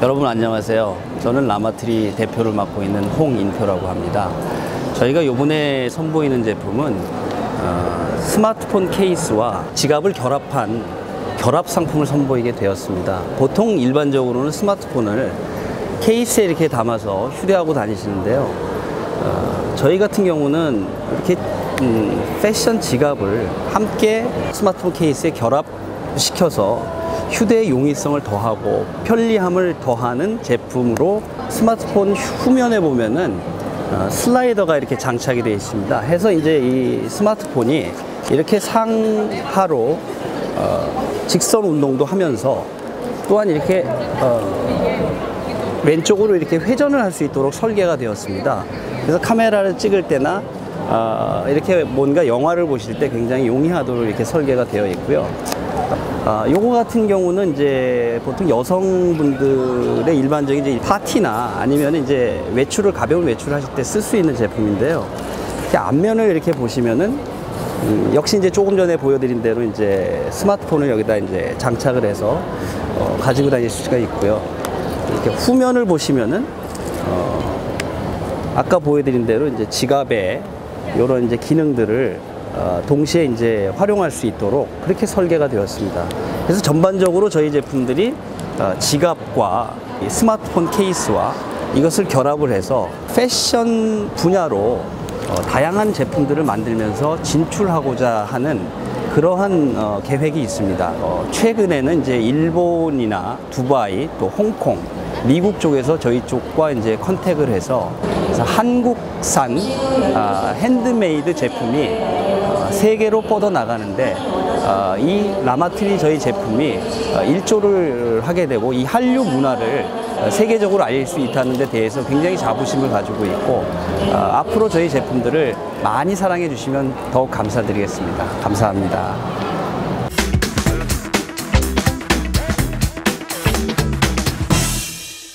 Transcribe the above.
여러분 안녕하세요. 저는 라마트리 대표를 맡고 있는 홍인표라고 합니다. 저희가 이번에 선보이는 제품은 어, 스마트폰 케이스와 지갑을 결합한 결합 상품을 선보이게 되었습니다. 보통 일반적으로는 스마트폰을 케이스에 이렇게 담아서 휴대하고 다니시는데요. 어, 저희 같은 경우는 이렇게 음, 패션 지갑을 함께 스마트폰 케이스에 결합 시켜서 휴대 용이성을 더하고 편리함을 더하는 제품으로 스마트폰 후면에 보면은 어, 슬라이더가 이렇게 장착이 되어 있습니다. 해서 이제 이 스마트폰이 이렇게 상하로 어, 직선 운동도 하면서 또한 이렇게 어, 왼쪽으로 이렇게 회전을 할 수 있도록 설계가 되었습니다. 그래서 카메라를 찍을 때나 아, 이렇게 뭔가 영화를 보실 때 굉장히 용이하도록 이렇게 설계가 되어 있고요. 아, 요거 같은 경우는 이제 보통 여성분들의 일반적인 이제 파티나 아니면 이제 외출을 가벼운 외출을 하실 때 쓸 수 있는 제품인데요. 이렇게 앞면을 이렇게 보시면은 음, 역시 이제 조금 전에 보여드린 대로 이제 스마트폰을 여기다 이제 장착을 해서 어, 가지고 다닐 수가 있고요. 이렇게 후면을 보시면은 어, 아까 보여드린 대로 이제 지갑에 이런 이제 기능들을 어, 동시에 이제 활용할 수 있도록 그렇게 설계가 되었습니다. 그래서 전반적으로 저희 제품들이 어, 지갑과 이 스마트폰 케이스와 이것을 결합을 해서 패션 분야로 어, 다양한 제품들을 만들면서 진출하고자 하는 그러한 어, 계획이 있습니다. 어, 최근에는 이제 일본이나 두바이 또 홍콩 미국 쪽에서 저희 쪽과 이제 컨택을 해서 그래서 한국산 아, 핸드메이드 제품이 어, 세계로 뻗어 나가는데 어, 이 라마트리 저희 제품이 어, 일조를 하게 되고 이 한류 문화를 어, 세계적으로 알릴 수 있다는 데 대해서 굉장히 자부심을 가지고 있고 어, 앞으로 저희 제품들을 많이 사랑해 주시면 더욱 감사드리겠습니다. 감사합니다.